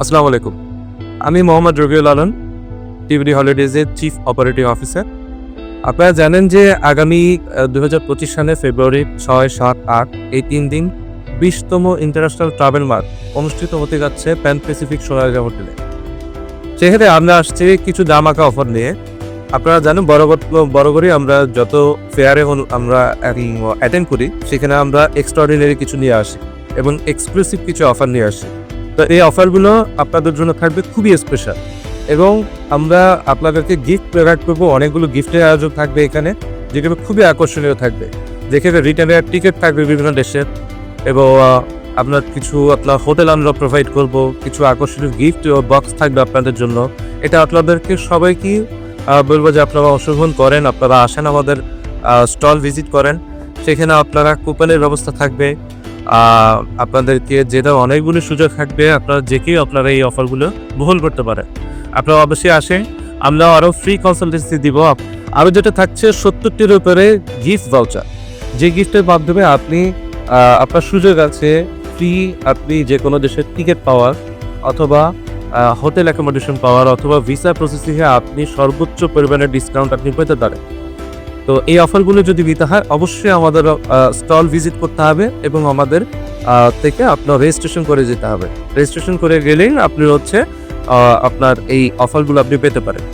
আসসালামু আলাইকুম। আমি মোহাম্মদ রবিউল আলম, টিভিডি হলিডেজের চিফ অপারেটিভ অফিসার আপনারা জানেন যে আগামী দু হাজার পঁচিশ সালে ফেব্রুয়ারি ছয়, সাত, আট, এই তিন দিন বিশতম ইন্টারন্যাশনাল ট্রাভেল মার্ক অনুষ্ঠিত হতে যাচ্ছে প্যান প্যাসিফিক সোনারগাঁ হোটেলে সেখানে আমরা আসছি কিছু দামাকা অফার নিয়ে। আপনারা জানেন বড় করে আমরা যত ফেয়ারে আমরা অ্যাটেন্ড করি, সেখানে আমরা এক্সট্রাঅর্ডিনারি কিছু নিয়ে আসি এবং এক্সক্লুসিভ কিছু অফার নিয়ে আসি। তো এই অফারগুলো আপনাদের জন্য থাকবে খুবই স্পেশাল এবং আমরা আপনাদেরকে গিফট প্রোভাইড করব, অনেকগুলো গিফটের আয়োজন থাকবে এখানে, যেগুলো খুবই আকর্ষণীয় থাকবে। যেখানে রিটার্নের টিকিট থাকবে বিভিন্ন দেশের এবং আপনার কিছু আপনার হোটেল আমরা প্রোভাইড করব, কিছু আকর্ষণীয় গিফট বক্স থাকবে আপনাদের জন্য। এটা আপনাদেরকে সবাইকে বলব যে আপনারা অংশগ্রহণ করেন, আপনারা আসেন আমাদের স্টল ভিজিট করেন। সেখানে আপনারা কুপনের ব্যবস্থা থাকবে। আপনাদেরকে যেটা অনেকগুলো সুযোগ থাকবে, আপনারা যে কেউ আপনারা এই অফারগুলো বহন করতে পারেন। আপনারা অবশ্যই আসেন আমরা আরও ফ্রি কনসালটেন্সি দিব। আরও যেটা থাকছে, সত্তরটির উপরে গিফট ভাউচার যে গিফটের মাধ্যমে আপনি আপনার সুযোগ আছে ফ্রি আপনি যে কোনো দেশের টিকিট পাওয়ার, অথবা হোটেল অ্যাকোমোডেশন পাওয়ার, অথবা ভিসা প্রসেসিংয়ে আপনি সর্বোচ্চ পরিমাণের ডিসকাউন্ট আপনি পেতে পারেন। তো এই অফারগুলো যদি দিতে হয়, অবশ্যই আমাদের স্টল ভিজিট করতে হবে এবং আমাদের থেকে আপনার রেজিস্ট্রেশন করে যেতে হবে। রেজিস্ট্রেশন করে গেলেই আপনি হচ্ছে আপনার এই অফারগুলো আপনি পেতে পারেন।